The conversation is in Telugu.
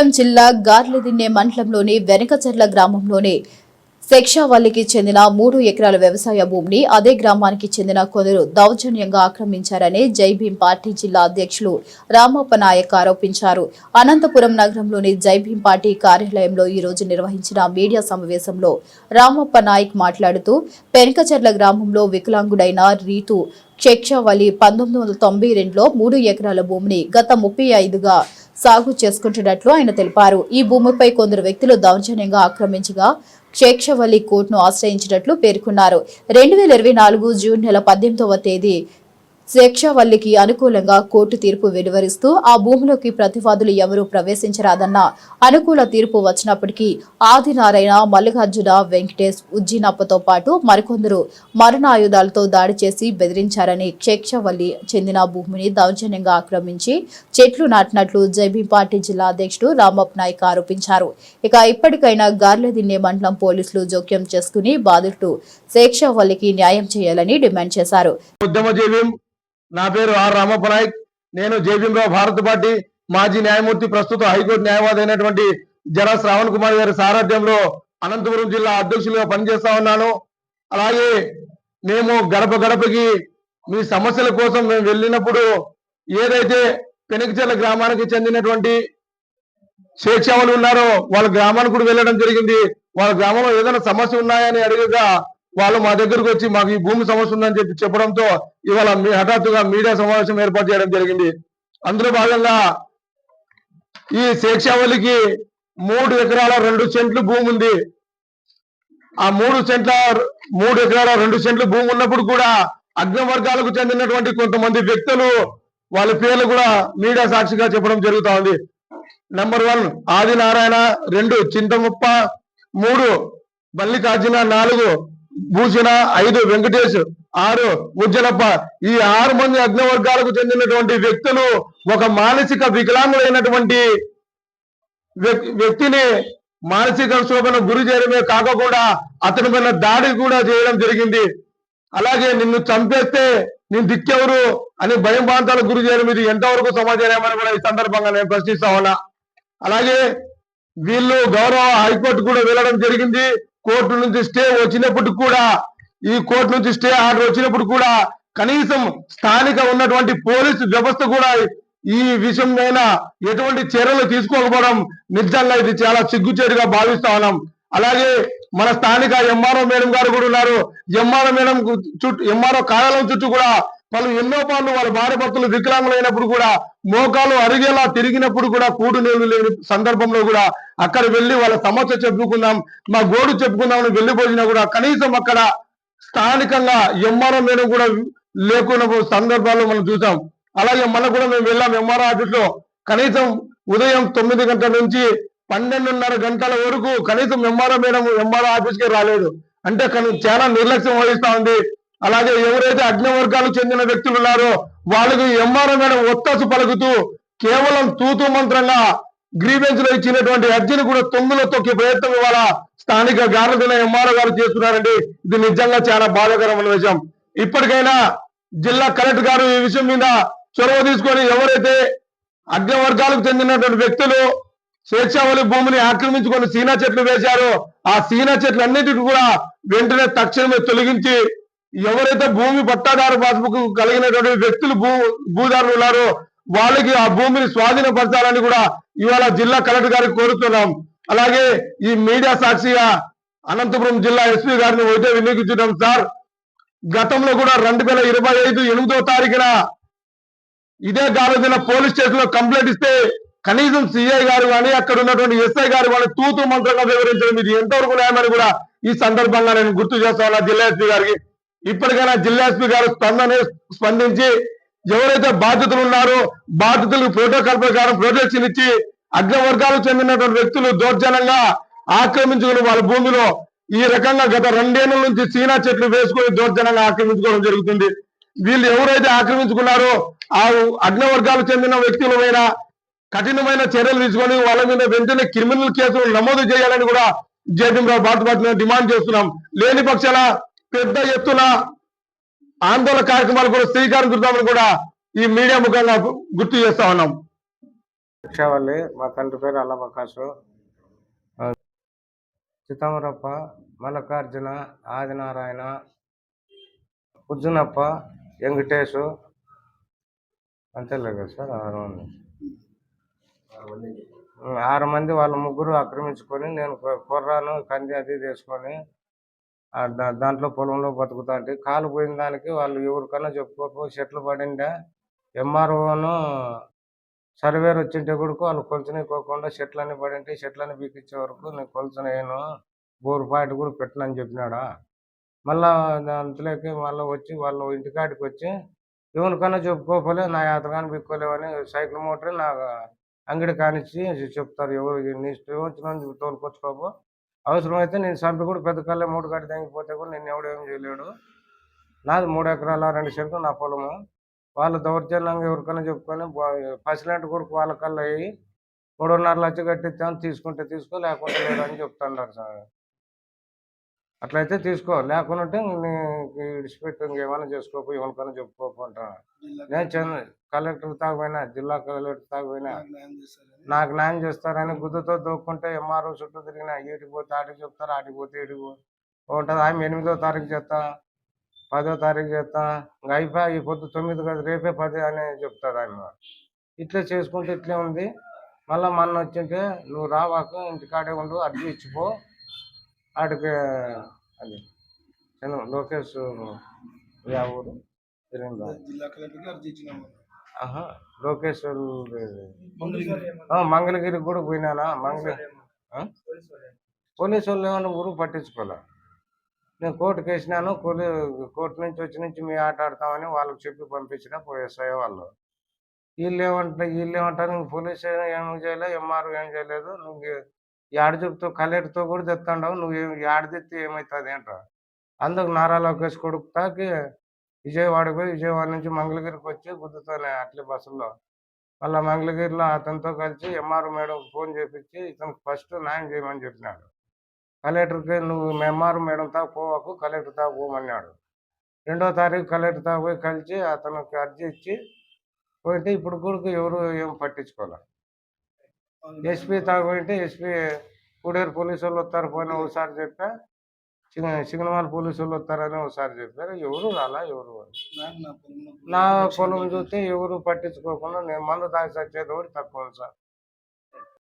కొమరంభీం జిల్లా గార్లదిన్నె మండలంలోని వెనకచర్ల గ్రామంలోని శిక్షావల్లికి చెందిన మూడు ఎకరాల వ్యవసాయ భూమిని అదే గ్రామానికి చెందిన కొందరు దౌర్జన్యంగా ఆక్రమించారని జై భీం పార్టీ జిల్లా అధ్యక్షులు రామప్ప నాయక్ ఆరోపించారు. అనంతపురం నగరంలోని జై భీం పార్టీ కార్యాలయంలో ఈ రోజు నిర్వహించిన మీడియా సమావేశంలో రామప్ప నాయక్ మాట్లాడుతూ పెనకచర్ల గ్రామంలో వికలాంగుడైన రీతు షేక్షావలి పంతొమ్మిది వందల తొంభై రెండులో మూడు ఎకరాల భూమిని గత ముప్పై ఐదుగా సాగు చేసుకుంటున్నట్లు ఆయన తెలిపారు. ఈ భూమిపై కొందరు వ్యక్తులు దౌర్జన్యంగా ఆక్రమించగా షేక్షవల్లి కోర్టును ఆశ్రయించినట్లు పేర్కొన్నారు. రెండు వేల ఇరవై నాలుగు జూన్ నెల పద్దెనిమిదవ తేదీ శేక్షవల్లికి అనుకూలంగా కోర్టు తీర్పు వెలువరిస్తూ ఆ భూమిలోకి ప్రతివాదులు ఎవరూ ప్రవేశించరాదన్న అనుకూల తీర్పు వచ్చినప్పటికీ ఆదినారాయణ మల్లికార్జున వెంకటేష్ ఉజ్జినప్పతో పాటు మరికొందరు మరణాయుధాలతో దాడి చేసి బెదిరించారని క్షేక్షవల్లి చెందిన భూమిని దౌర్జన్యంగా ఆక్రమించి చెట్లు నాటినట్లు జైబీ పార్టీ జిల్లా అధ్యక్షుడు రామప్ నాయక్ ఆరోపించారు. ఇక ఇప్పటికైనా గార్లదిన్నే మండలం పోలీసులు జోక్యం చేసుకుని బాధితుడు శేక్షవల్లికి న్యాయం చేయాలని డిమాండ్ చేశారు. నా పేరు ఆర్ రామప్ప నాయక్ నేను జేబీఎంరావు భారత పార్టీ మాజీ న్యాయమూర్తి ప్రస్తుత హైకోర్టు న్యాయవాది అయినటువంటి జరా శ్రావణ్ కుమార్ గారి సారథ్యంలో అనంతపురం జిల్లా అధ్యక్షులుగా పనిచేస్తా ఉన్నాను. అలాగే మేము గడప గడపకి మీ సమస్యల కోసం మేము వెళ్ళినప్పుడు ఏదైతే పెనకచెర్ల గ్రామానికి చెందినటువంటి స్వేచ్ఛావులు ఉన్నారో వాళ్ళ గ్రామానికి కూడా వెళ్ళడం జరిగింది. వాళ్ళ గ్రామంలో ఏదైనా సమస్య ఉన్నాయని అడిగగా వాళ్ళు మా దగ్గరకు వచ్చి మాకు ఈ భూమి సమస్య ఉందని చెప్పి చెప్పడంతో ఇవాళ మీ హఠాత్తుగా మీడియా సమావేశం ఏర్పాటు చేయడం జరిగింది. అందులో భాగంగా ఈ శేక్షావళికి మూడు ఎకరాల రెండు సెంట్లు భూమి ఉంది. ఆ మూడు సెంట్ల మూడు ఎకరాల రెండు సెంట్లు భూమి ఉన్నప్పుడు కూడా అగ్నివర్గాలకు చెందినటువంటి కొంతమంది వ్యక్తులు వాళ్ళ పేర్లు కూడా మీడియా సాక్షిగా చెప్పడం జరుగుతా ఉంది. నెంబర్ వన్ ఆదినారాయణ రెండు చింతముప్ప మూడు మల్లికార్జున నాలుగు భూషణ ఐదు వెంకటేష్ ఆరు ఉజ్జనప్ప ఈ ఆరు మంది అగ్నివర్గాలకు చెందినటువంటి వ్యక్తులు ఒక మానసిక వికలాంగులైనటువంటి వ్యక్తిని మానసిక శోభన గురి చేయడమే కాకుండా అతని పైన దాడి కూడా చేయడం జరిగింది. అలాగే నిన్ను చంపేస్తే నేను దిక్కెవరు అని భయం ప్రాంతాలకు గురి చేయడం ఇది ఎంతవరకు సమాచారమని కూడా ఈ సందర్భంగా నేను ప్రశ్నిస్తా ఉన్నా. అలాగే వీళ్ళు గౌరవ హైకోర్టు కూడా వెళ్ళడం జరిగింది. కోర్టు నుంచి స్టే వచ్చినప్పుడు కూడా ఈ కోర్టు నుంచి స్టే ఆర్డర్ వచ్చినప్పుడు కూడా కనీసం స్థానిక ఉన్నటువంటి పోలీసు వ్యవస్థ కూడా ఈ విషయం మీద ఎటువంటి చర్యలు తీసుకోకపోవడం నిజంగా ఇది చాలా సిగ్గుచేటుగా భావిస్తా ఉన్నాం. అలాగే మన స్థానిక ఎంఆర్ఓ మేడం గారు కూడా ఉన్నారు. ఎంఆర్ఓ మేడం చుట్టూ ఎంఆర్ఓ కార్యాలయం చుట్టూ కూడా వాళ్ళు ఎన్నో పనులు వాళ్ళ భార్య భర్తలు వికలాంగులైనప్పుడు కూడా మోకాలు అరిగేలా తిరిగినప్పుడు కూడా కూడు నీళ్ళు లేని సందర్భంలో కూడా అక్కడ వెళ్ళి వాళ్ళ సమస్య చెప్పుకుందాం మా గోడు చెప్పుకుందాం అని వెళ్ళిపోయినా కూడా కనీసం అక్కడ స్థానికంగా ఎంఆర్ఓ మేడం కూడా లేకున్న సందర్భాల్లో మనం చూసాం. అలాగే మన కూడా మేము వెళ్ళాం ఎంఆర్ఓ ఆఫీస్లో కనీసం ఉదయం తొమ్మిది గంటల నుంచి పన్నెండున్నర గంటల వరకు కనీసం ఎంఆర్ఓ మేడం ఎంఆర్ఓ ఆఫీస్కి రాలేదు. అంటే కను- చాలా నిర్లక్ష్యం వహిస్తా ఉంది. అలాగే ఎవరైతే అగ్ని వర్గాలకు చెందిన వ్యక్తులు ఉన్నారో వాళ్ళకి ఎంఆర్ఎం మేడం ఒత్తాసు పలుకుతూ కేవలం తూతు మంత్రంగా గ్రీవెన్స్లో ఇచ్చినటువంటి అర్జీని కూడా తొమ్మిదిలో తొక్కే ప్రయత్నం ఇవాళ స్థానిక గారదిన ఎంఆర్ఓ గారు చేస్తున్నారండి. ఇది నిజంగా చాలా బాధాకరమైన విషయం. ఇప్పటికైనా జిల్లా కలెక్టర్ గారు ఈ విషయం మీద చొరవ తీసుకొని ఎవరైతే అగ్ని వర్గాలకు చెందినటువంటి వ్యక్తులు స్వేచ్ఛావళి భూమిని ఆక్రమించుకొని సీనా చెట్లు వేశారో ఆ సీనా చెట్లు అన్నిటిని కూడా వెంటనే తక్షణమే తొలగించి ఎవరైతే భూమి పట్టాదారు పాస్బుక్ కలిగినటువంటి వ్యక్తులు భూ భూదారులు ఉన్నారో వాళ్ళకి ఆ భూమిని స్వాధీనపరచాలని కూడా ఇవాళ జిల్లా కలెక్టర్ గారికి కోరుతున్నాం. అలాగే ఈ మీడియా సాక్షిగా అనంతపురం జిల్లా ఎస్పీ గారిని ఒకటే వినియోగించున్నాం సార్ గతంలో కూడా రెండు వేల ఇరవై ఐదు ఎనిమిదో తారీఖున ఇదే గారోజున పోలీస్ స్టేషన్లో కంప్లైంట్ ఇస్తే కనీసం సిఐ గారు కానీ అక్కడ ఉన్నటువంటి ఎస్ఐ గారు కానీ తూతూ మంత్రంగా వివరించడం ఇది ఎంతవరకు న్యాయమని కూడా ఈ సందర్భంగా నేను గుర్తు చేస్తాను జిల్లా ఎస్పీ గారికి. ఇప్పటికైనా జిల్లా ఎస్పీ గారు స్పందన స్పందించి ఎవరైతే బాధితులు ఉన్నారో బాధితులకు ప్రోటోకాల్ ప్రకారం ప్రొటెక్షన్ ఇచ్చి అగ్రవర్గాలకు చెందినటువంటి వ్యక్తులు దౌర్జన్యంగా ఆక్రమించుకుని వాళ్ళ భూమిలో ఈ రకంగా గత రెండేళ్ళ నుంచి సీనా చెట్లు వేసుకొని దౌర్జన్యంగా ఆక్రమించుకోవడం జరుగుతుంది. వీళ్ళు ఎవరైతే ఆక్రమించుకున్నారో ఆ అగ్నవర్గాలకు చెందిన వ్యక్తుల మీద కఠినమైన చర్యలు తీసుకొని వాళ్ళ మీద వెంటనే క్రిమినల్ కేసులు నమోదు చేయాలని కూడా జేపీరావు భారత పార్టీ డిమాండ్ చేస్తున్నాం. లేని పక్షాన పెద్ద ఎత్తున ఆందోళన కార్యక్రమాలు కూడా శ్రీకారం చుడతామని కూడా ఈ మీడియా ముఖంగా గుర్తు చేస్తా ఉన్నాం. రిక్షావల్లి మా తండ్రి పేరు అల్లబకాసు చిత్తమరప్ప మల్లకార్జున ఆదినారాయణ ఉజ్జునప్ప వెంకటేశు. అంతేలే కదా సార్ ఆరు మంది. ఆరు మంది వాళ్ళ ముగ్గురు ఆక్రమించుకొని నేను కుర్రాను కంది అది తీసుకొని దాంట్లో పొలంలో బతుకుతా అంటే కాలు పోయిన దానికి వాళ్ళు ఎవరికన్నా చెప్పుకోకు చెట్లు పడిందా ఎంఆర్ఓను సర్వేర్ వచ్చింటే కూడా వాళ్ళు కొలుచుకోకుండా చెట్లన్నీ పడింటే చెట్లన్నీ బీకిచ్చే వరకు నేను కొలుచున బోరు పాయింట్ కూడా పెట్టనని చెప్పినాడా? మళ్ళా అంతలోకి మళ్ళీ వచ్చి వాళ్ళు ఇంటికాడికి వచ్చి ఎవరికన్నా చెప్పుకోపోలే నా యాత్రగాని బిక్కోలేవని సైకిల్ మోటార్ నా అంగడి కానిచ్చి చెప్తారు ఎవరు నీ ఇష్టం వచ్చిన తోలుకొచ్చుకోపో. అవసరమైతే నేను చంపి కూడా పెద్ద కళ్ళే మూడు గడ్డి తెంగిపోతే కూడా నేను ఎవడు ఏం చేయలేడు. నాది మూడు ఎకరాల రెండు చెట్లు నా పొలము. వాళ్ళు దౌర్జన్యంగా ఎవరికైనా చెప్పుకొని బా- పసిలాంటి కొడుకు వాళ్ళ కళ్ళు అయ్యి మూడున్నర లక్ష కట్టిస్తాను తీసుకుంటే తీసుకో లేకుంటే లేదని అని చెప్తున్నారు సార్. అట్లయితే తీసుకో. లేకుంటే నీకు ఇడిచిపెట్టు ఇంకేమైనా చేసుకోపో ఎవరికైనా చెప్పుకోపో అంటాను నేను చంద్ర కలెక్టర్ తాగిపోయినా జిల్లా కలెక్టర్ తాగిపోయినా నాకు న్యాయం చేస్తారని. గుద్దుతో దూక్కుంటే ఎంఆర్ఓ చుట్టూ తిరిగిన ఈటికి పోతే ఆటికి చెప్తారు ఆటికి పోతే ఈటికి ఉంటుంది. ఆమె ఎనిమిదో తారీఖు చేస్తా పదో తారీఖు చేస్తా ఇంకా అయిపోయి ఈ పొద్దు తొమ్మిది కదా రేపే పది అని చెప్తాడు ఆమె. ఇట్లా చేసుకుంటే ఇట్లే ఉంది. మళ్ళీ మొన్న వచ్చింటే నువ్వు రావాక ఇంటికాడే ఉండు అడ్డు ఇచ్చిపో ఆడికి అది లోకేష్ యా ఊరు తిరిగిందా జిల్లా కలెక్టర్కి అర్జీ ఇచ్చినాము. ఆహా లోకేష్ ఆ, మంగళగిరికి కూడా పోయినానా మంగళ ఆ? పోలీసు వాళ్ళు ఏమన్నా ఊరు పట్టించుకోలే నేను కోర్టుకి వేసినాను కోర్టు కోర్టు నుంచి వచ్చి నుంచి మీ ఆట ఆడతామని వాళ్ళకి చెప్పి పంపించిన పోయేసాయి వాళ్ళు. వీళ్ళు ఏమంటారు వీళ్ళు ఏమంటారు? నువ్వు పోలీసు ఏం చేయలే ఎంఆర్ ఏం చేయలేదు నువ్వు యాడ చెప్తావు? కలెక్టర్తో కూడా తెస్తాండవు నువ్వు ఏం తెస్తే ఏమవుతుంది ఏంట్రా అందుకు నారా లోకేష్ కొడుకు తాకి విజయవాడకు పోయి విజయవాడ నుంచి మంగళగిరికి వచ్చి గుద్దుతానే అట్లే బస్సులో. మళ్ళీ మంగళగిరిలో అతనితో కలిసి ఎంఆర్ మేడం ఫోన్ చేపించి ఇతనికి ఫస్ట్ న్యాయం చేయమని చెప్పినాడు. కలెక్టర్కి నువ్వు ఎంఆర్ మేడం తా పోవకు కలెక్టర్ తా పోమన్నాడు. రెండో తారీఖు కలెక్టర్ తా పోయి కలిసి అతనికి అర్జీ ఇచ్చి పోయింటే ఇప్పుడు కూడా ఎవరు ఏం పట్టించుకోలే. ఎస్పీ తాగుపోయింటే ఎస్పీ కూడేరు పోలీసు వాళ్ళు వస్తారు పోయిన ఒకసారి చెప్పా. సింగ- సింగనమాల పోలీసు వాళ్ళు వస్తారని ఒకసారి చెప్పారు. ఎవరు రాలా ఎవరు నా పొలం చూస్తే ఎవరు పట్టించుకోకుండా నేను మందు తాగి చచ్చేది ఒకటి తక్కువ సార్.